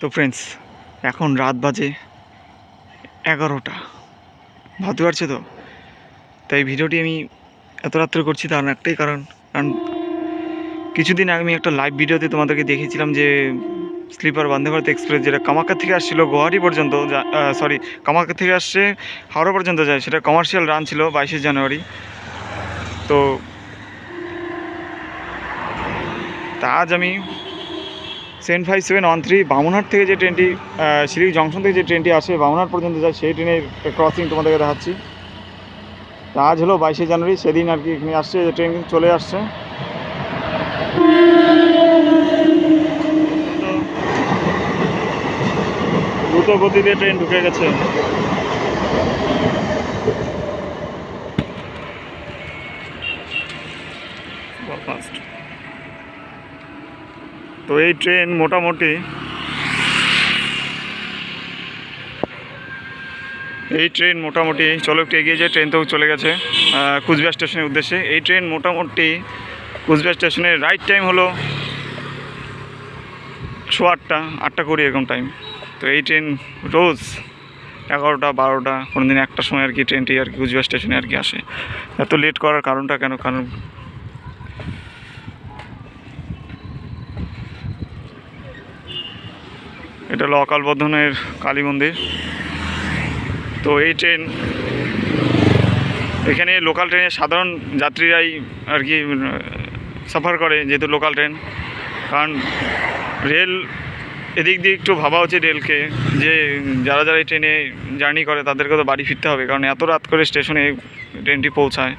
তো ফ্রেন্ডস এখন রাত বাজে এগারোটা। ভাবতে পারছ তো। তাই ভিডিওটি আমি এত রাত্রে করছি তার একটাই কারণ। কারণ কিছুদিন আগে আমি একটা লাইভ ভিডিওতে তোমাদেরকে দেখিয়েছিলাম যে স্লিপার বন্দে ভারত এক্সপ্রেস যেটা কামাখ্যা থেকে আসছিল গুয়াহাটি পর্যন্ত সরি কামাখ্যা থেকে আসছে হাওড়া পর্যন্ত যায়, সেটা কমার্শিয়াল রান ছিল বাইশে জানুয়ারি। তো তা আজ আমি seven five seven one three Bamunhat থেকে যে ট্রেনটি শিলিগুড়ি জংশন থেকে যে ট্রেনটি আসে বামুনহাট পর্যন্ত যায়, সেই ট্রেনের ক্রসিং তোমাদেরকে দেখাচ্ছি। আজ হলো বাইশে জানুয়ারি, সেদিন আর কি এখানে আসছে, যে ট্রেন চলে আসছে। দ্রুত গতিতে ট্রেন ঢুকে গেছে। ফাস্ট তো এই ট্রেন মোটামুটি এই ট্রেন মোটামুটি, চলো একটু এগিয়ে যায় ট্রেন তো চলে গেছে কুচবিহার স্টেশনের উদ্দেশ্যে। এই ট্রেন মোটামুটি কুচবিহার স্টেশনের রাইট টাইম হলো শো আটটা আটটা কুড়ি এরকম টাইম তো এই ট্রেন রোজ এগারোটা, বারোটা কোনো দিন একটা সময় আর কি ট্রেনটি আর কি কুচবিহার স্টেশনে আর কি আসে। এত লেট করার কারণটা কেন? কারণ এটা হলো অকাল বর্ধনের কালী মন্দির। তো এই ট্রেন এখানে লোকাল ট্রেনে সাধারণ যাত্রীরাই আর কি সাফার করে যেহেতু লোকাল ট্রেন কারণ রেল এদিক দিয়ে একটু ভাবা উচিত রেলকে যে যারা যারা এই ট্রেনে জার্নি করে তাদেরকে তো বাড়ি ফিরতে হবে। কারণ এত রাত করে স্টেশনে ট্রেনটি পৌঁছায়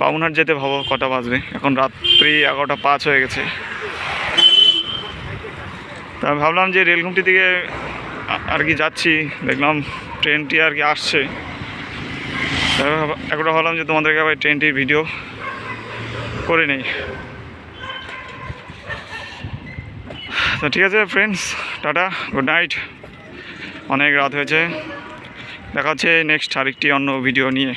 বামুনহাট যেতে ভাবো কটা বাজবে। এখন রাত্রি এগারোটা পাঁচ হয়ে গেছে। তা ভাবলাম যে রেলগুমটি দিকে আ- আর কি যাচ্ছি। দেখলাম ট্রেনটি আর কি আসছে। একবার ভাবলাম যে তোমাদেরকে আবার ট্রেনটির ভিডিও করে নেই। তো ঠিক আছে ফ্রেন্ডস টাটা গুড নাইট অনেক রাত হয়েছে। দেখা হচ্ছে নেক্সট আরেকটি অন্য ভিডিও নিয়ে।